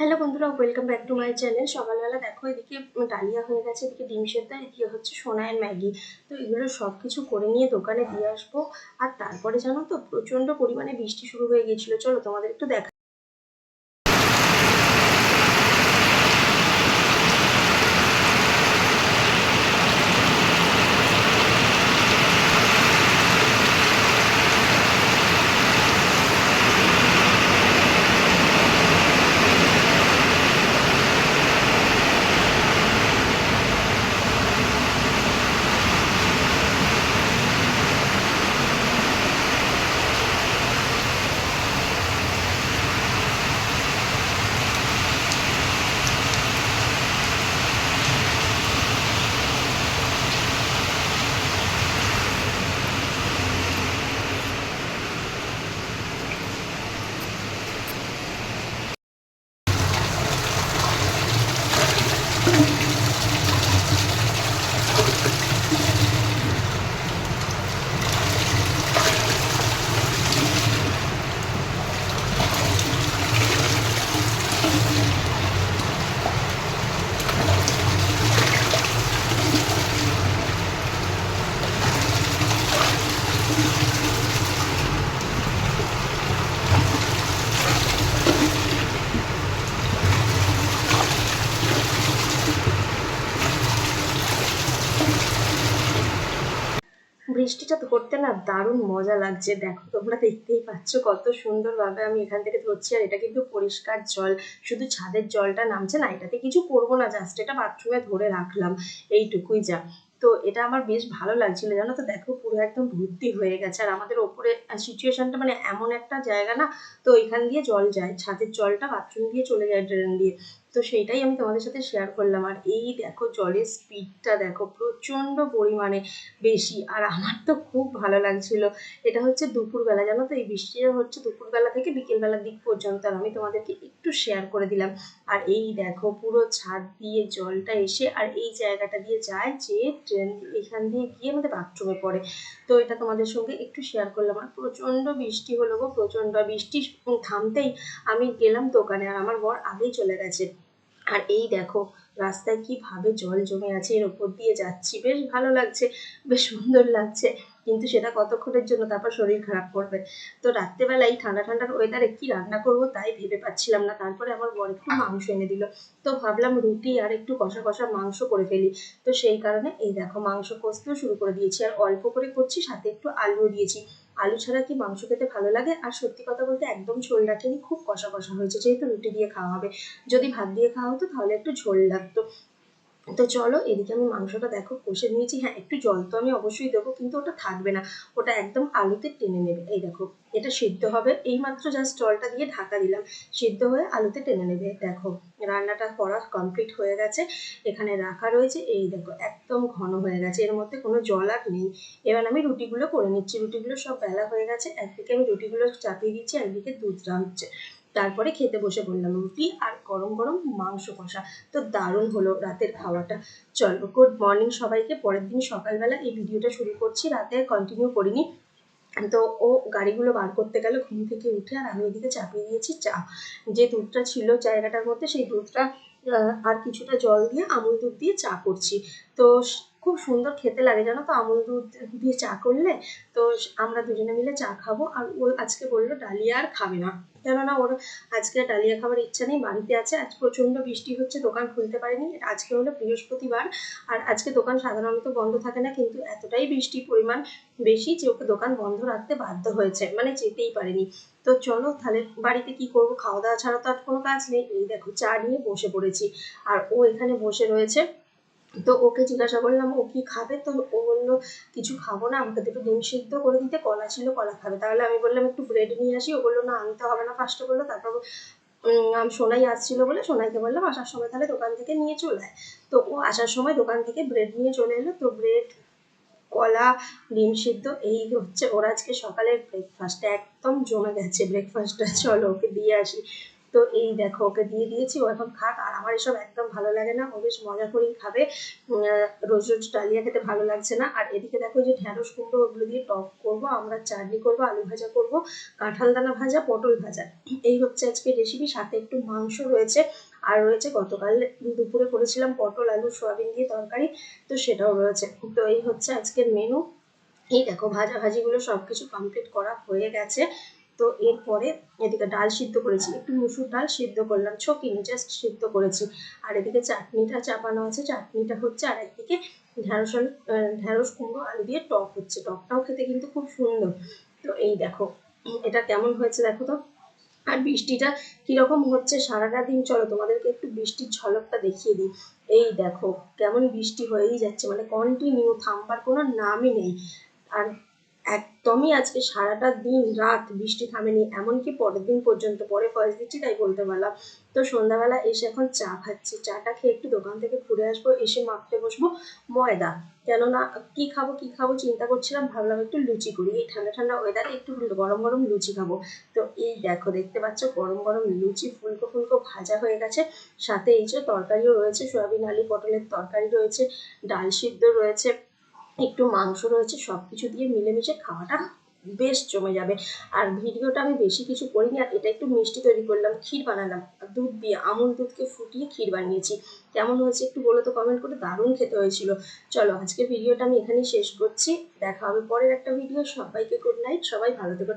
Hello বন্ধুরা welcome back to my channel সকালবেলা দেখো এদিকে ডালিয়া হয়ে গেছে, এদিকে ডিম সেদ্ধ, এদিকে হচ্ছে সোনায় ম্যাগি। তো এগুলো সব কিছু করে নিয়ে দোকানে দিয়ে আসব। আর তারপরে জানো তো, প্রচণ্ড পরিমাণে বৃষ্টি শুরু হয়ে গিয়েছিল। চলো তোমাদের একটু দেখা বৃষ্টিটা ধরতে না দারুণ মজা লাগছে। দেখো, তোমরা দেখতেই পাচ্ছ কত সুন্দরভাবে আমি এখান থেকে ধরছি। আর এটা কিন্তু পরিষ্কার জল। শুধু ছাদের জলটা নামছে না, এটাতে কিছু করব না, জাস্ট এটা বাথরুমে ধরে রাখলাম। এইটুকুই যা। তো এটা আমার বেশ ভালো লাগছিল। জানো তো, দেখো পুরো একদম ভর্তি হয়ে গেছে। আর আমাদের ওপরে সিচুয়েশনটা মানে এমন একটা জায়গা না, তো এখান দিয়ে জল যায়, ছাদের জলটা বাথরুম দিয়ে চলে যায় ড্রেন দিয়ে। তো সেইটাই আমি তোমাদের সাথে শেয়ার করলাম। আর এই দেখো জলের স্পিডটা দেখো প্রচণ্ড পরিমাণে বেশি। আর আমার তো খুব ভালো লাগছিল। এটা হচ্ছে দুপুরবেলা, জানো তো? এই বৃষ্টিটা হচ্ছে দুপুরবেলা থেকে বিকেলবেলার দিক পর্যন্ত। আর আমি তোমাদেরকে একটু শেয়ার করে দিলাম। আর এই দেখো পুরো ছাদ দিয়ে জলটা এসে, আর এই জায়গাটা দিয়ে যায় যে ট্রেন এখান দিয়ে গিয়ে আমাদের বাথরুমে পড়ে। তো এটা তোমাদের সঙ্গে একটু শেয়ার করলাম। আর প্রচণ্ড বৃষ্টি হলো গো, প্রচণ্ড বৃষ্টি থামতেই আমি গেলাম দোকানে আর আমার বর আগেই চলে গেছে। আর এই দেখো, রাস্তায় কীভাবে জল জমে আছে, এর ওপর দিয়ে যাচ্ছি। বেশ ভালো লাগছে, বেশ সুন্দর লাগছে। কিন্তু সেটা কতক্ষণের জন্য তারপর শরীর খারাপ করবে? তো রাত্রেবেলা এই ঠান্ডা ঠান্ডার ওয়েদারে কি রান্না করব তাই ভেবে পাচ্ছিলাম না। তারপরে আমার বর একটু মাংস এনে দিল। তো ভাবলাম রুটি আর একটু কষা কষা মাংস করে ফেলি। তো সেই কারণে এই দেখো মাংস কষতেও শুরু করে দিয়েছি। আর অল্প করে করছি, সাথে একটু আলুও দিয়েছি। আলু ছাড়া কি মাংস খেতে ভালো লাগে? আর সত্যি কথা বলতে একদম ঝোল রাখেনি, খুব কষা কষা হয়েছে। যেহেতু রুটি দিয়ে খাওয়া হবে। যদি ভাত দিয়ে খাওয়া হতো তাহলে একটু ঝোল লাগতো। তো চলো, এদিকে আমি মাংসটা দেখো, কষে নিয়েছি। হ্যাঁ একটু জল তো আমি অবশ্যই দেবো, কিন্তু ওটা থাকবে না। ওটা একদম আলুতে টেনে নেবে। এই দেখো, এটা সিদ্ধ হবে। এইমাত্র জাস্ট জলটা দিয়ে ঢাকা দিলাম। সিদ্ধ হয়ে আলুতে টেনে নেবে। দেখো, রান্নাটা করা কমপ্লিট হয়ে গেছে। এখানে রাখা রয়েছে, এই দেখো, একদম ঘন হয়ে গেছে। এর মধ্যে কোনো জল আর নেই। এবার আমি রুটিগুলো করে নিচ্ছি। রুটিগুলো সব বেলা হয়ে গেছে। একদিকে আমি রুটিগুলো চাপিয়ে দিচ্ছি, একদিকে দুধটা হচ্ছে তারপরে খেতে বসে বললাম, রুটি আর গরম গরম মাংস কষা। তো দারুণ হলো রাতের খাওয়াটা। চলো গুড মর্নিং সবাইকে। পরের দিন সকালবেলা এই ভিডিওটা শুরু করছি, রাতে কন্টিনিউ করিনি। তো ও গাড়িগুলো বার করতে গেল, ঘুম থেকে উঠে আর আমি এদিকে চাপিয়ে দিয়েছি চা। যে দুধটা ছিল জায়গাটার মধ্যে, সেই দুধটা আর কিছুটা জল দিয়ে আমুল দুধ দিয়ে চা করছি। তো খুব সুন্দর খেতে লাগে, জানো তো? আমুল দুধ দিয়ে চা করলে তো আমরা দুজনে মিলে চা খাব আর ও আজকে বলল ডালিয়া আর খাবে না। কেননা ওর আজকে ডালিয়া খাবার ইচ্ছা নেই, বাড়িতে আছে। আজ প্রচণ্ড বৃষ্টি হচ্ছে, দোকান খুলতে পারেনি। আজকে হলো বৃহস্পতিবার আর আজকে দোকান সাধারণত বন্ধ থাকে না, কিন্তু এতটাই বৃষ্টির পরিমাণ বেশি যে ওকে দোকান বন্ধ রাখতে বাধ্য হয়েছে মানে যেতেই পারেনি। তো চলো তাহলে বাড়িতে কি করব? খাওয়া দাওয়া ছাড়া তো আর কোনো কাজ নেই। এই দেখো চা নিয়ে বসে পড়েছি। আর ও এখানে বসে রয়েছে। তো ওকে জিজ্ঞাসা করলাম, ও কি খাবে? তো ও বলল, কিছু খাব না, আমাকে দুটো ডিম সিদ্ধ করে দিতে, কলা ছিল, কলা খাবে। তাহলে আমি বললাম, একটু ব্রেড নিয়ে আসি। ও বলল, না, আনতে হবে না। ফার্স্টে বলল, তারপর সোনাই আসছিল বলে, সোনাইকে বললাম, আসার সময় তাহলে দোকান থেকে নিয়ে চলে আয়। তো ও আসার সময় দোকান থেকে ব্রেড নিয়ে চলে এলো। তো ব্রেড কলা, ডিম সিদ্ধ, এই হচ্ছে ওর আজকে সকালের ব্রেকফাস্ট একদম জমে গেছে ব্রেকফাস্টটা চলো, ওকে দিয়ে আসি। তো এই দেখো, ওকে দিয়ে দিয়েছি, ও এখন খাক। আর আমার এসব একদম ভালো লাগে না। ও বেশ মজা করেই খাবে। রোজ রোজ ডালিয়া খেতে ভালো লাগছে না। আর এদিকে দেখো যে ঢ্যাঁড়স কুমড়ো, ওগুলো দিয়ে টক করব। আমরা চাটনি করব, আলু ভাজা করব, কাঁঠাল দানা ভাজা, পটল ভাজা। এই হচ্ছে আজকে রেসিপি সাথে একটু মাংস রয়েছে। আর রয়েছে গতকাল দুপুরে করেছিলাম পটল, আলু, সোয়াবিন দিয়ে তরকারি। তো সেটাও রয়েছে। তো এই হচ্ছে আজকের মেনু এই দেখো ভাজা ভাজিগুলো সব কিছু কমপ্লিট করা হয়ে গেছে। তো এরপরে এদিকে ডাল সিদ্ধ করেছি, একটু মুসুর ডাল সিদ্ধ করলাম, ছকিনি জাস্ট সিদ্ধ করেছি। আর এদিকে চাটনিটা চাপানো আছে, চাটনিটা হচ্ছে আর একদিকে ঢ্যাঁড়স ঢ্যাঁড়স কুমড়ো আলু দিয়ে টক হচ্ছে। টকটাও খেতে কিন্তু খুব সুন্দর। তো এই দেখো, এটা কেমন হয়েছে দেখো তো? আর বৃষ্টিটা কীরকম হচ্ছে সারাটা দিন? চলো তোমাদেরকে একটু বৃষ্টির ঝলকটা দেখিয়ে দিই। এই দেখো, কেমন বৃষ্টি হয়েই যাচ্ছে মানে কন্টিনিউ থামবার কোনো নামই নেই। আর একদমই আজকে সারাটা দিন, রাত বৃষ্টি থামেনি, এমনকি পরের দিন পর্যন্ত, পরে ভয়েস দিচ্ছি, তাই বলতে পারলাম। তো সন্ধ্যাবেলা এসে এখন চা খাচ্ছি। চাটা খেয়ে একটু দোকান থেকে ঘুরে আসব, এসে মাখতে বসবো। ময়দা, কেননা কি খাব কি খাব চিন্তা করছিলাম, ভাবলাম একটু লুচি করি। এই ঠান্ডা ঠান্ডা ওয়েদারে একটু গরম গরম লুচি খাব। তো এই দেখো, দেখতে পাচ্ছ গরম গরম লুচি ফুলকো ফুলকো ভাজা হয়ে গেছে। সাথে এই যে তরকারিও রয়েছে, সয়াবিন আলু পটলের তরকারি রয়েছে, ডাল সিদ্ধ রয়েছে। একটু মাংস রয়েছে সব কিছু দিয়ে মিলেমিশে খাওয়াটা বেশ জমে যাবে। আর ভিডিওটা আমি বেশি কিছু করিনি, আর এটা একটু মিষ্টি তৈরি করলাম, ক্ষীর বানালাম। দুধ দিয়ে, আমুল দুধকে ফুটিয়ে ক্ষীর বানিয়েছি। কেমন হয়েছে একটু বলো তো কমেন্ট করে, দারুণ খেতে হয়েছিল। চলো আজকে ভিডিওটা আমি এখানেই শেষ করছি। দেখা হবে পরের একটা ভিডিও, সবাইকে গুড নাইট সবাই ভালো থেকো